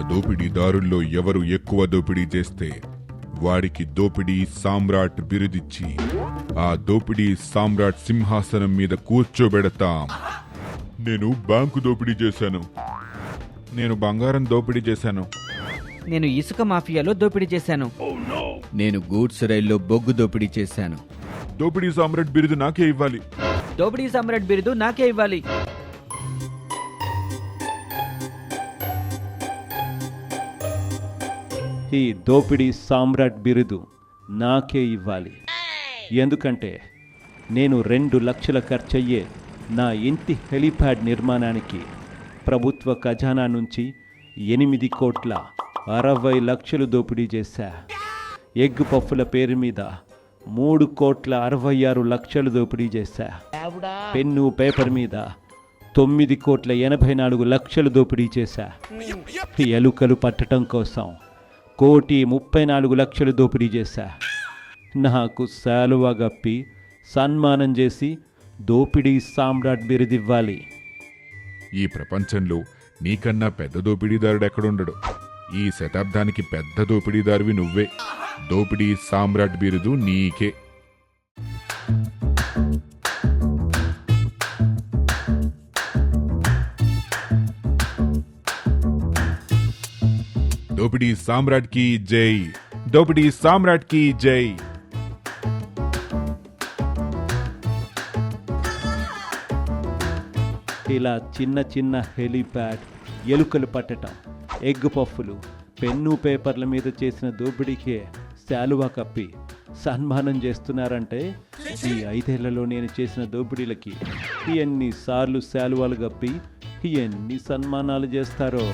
దోపిడీదారుల్లో ఎవరు ఎక్కువ దోపిడీ చేస్తే వాడికి దోపిడీ సామ్రాట్ బిరుదిచ్చి ఆ దోపిడీ సామ్రాట్ సింహాసనం మీద కూర్చోబెడతాం. నేను బ్యాంకు దోపిడీ చేశాను. నేను బంగారం దోపిడీ చేశాను. నేను ఇసుక మాఫియాలో దోపిడీ చేశాను. నేను గూడ్స్ రైల్లో బొగ్గు దోపిడీ చేశాను. దోపిడీ సామ్రాట్ బిరుదు నాకే ఇవ్వాలి. దోపిడీ సామ్రాట్ బిరుదు నాకే ఇవ్వాలి. ఈ దోపిడీ సామ్రాట్ బిరుదు నాకే ఇవ్వాలి. ఎందుకంటే నేను రెండు లక్షల ఖర్చయ్యే నా ఇంటి హెలిప్యాడ్ నిర్మాణానికి ప్రభుత్వ ఖజానా నుంచి ఎనిమిది కోట్ల అరవై లక్షలు దోపిడీ చేశా. ఎగ్ పఫ్ఫుల పేరు మీద మూడు కోట్ల అరవై ఆరు లక్షలు దోపిడీ చేశా. పెన్ను పేపర్ మీద తొమ్మిది కోట్ల ఎనభై నాలుగు లక్షలు దోపిడీ చేశా. ఎలుకలు పట్టడం కోసం కోటి ముప్పై నాలుగు లక్షలు దోపిడీ చేశా. నాకు శాలువా గప్పి సన్మానం చేసి దోపిడీ సామ్రాట్ బిరుదివ్వాలి. ఈ ప్రపంచంలో నీకన్నా పెద్ద దోపిడీదారుడు ఎక్కడుండడు. ఈ శతాబ్దానికి పెద్ద దోపిడీదారువి నువ్వే. దోపిడీ సామ్రాట్ బిరుదు నీకే. దోపిడీ సామ్రాట్కి జై. దోపిడీ సామ్రాట్కి జై. ఇలా చిన్న చిన్న హెలిప్యాడ్ ఎలుకలు పట్టడం ఎగ్ పఫ్ఫులు పెన్ను పేపర్ల మీద చేసిన దోపిడీకే శాలువా కప్పి సన్మానం చేస్తున్నారంటే ఈ ఐదేళ్ళలో నేను చేసిన దోపిడీలకి ఎన్నిసార్లు శాలువాలు కప్పి ఎన్ని సన్మానాలు చేస్తారో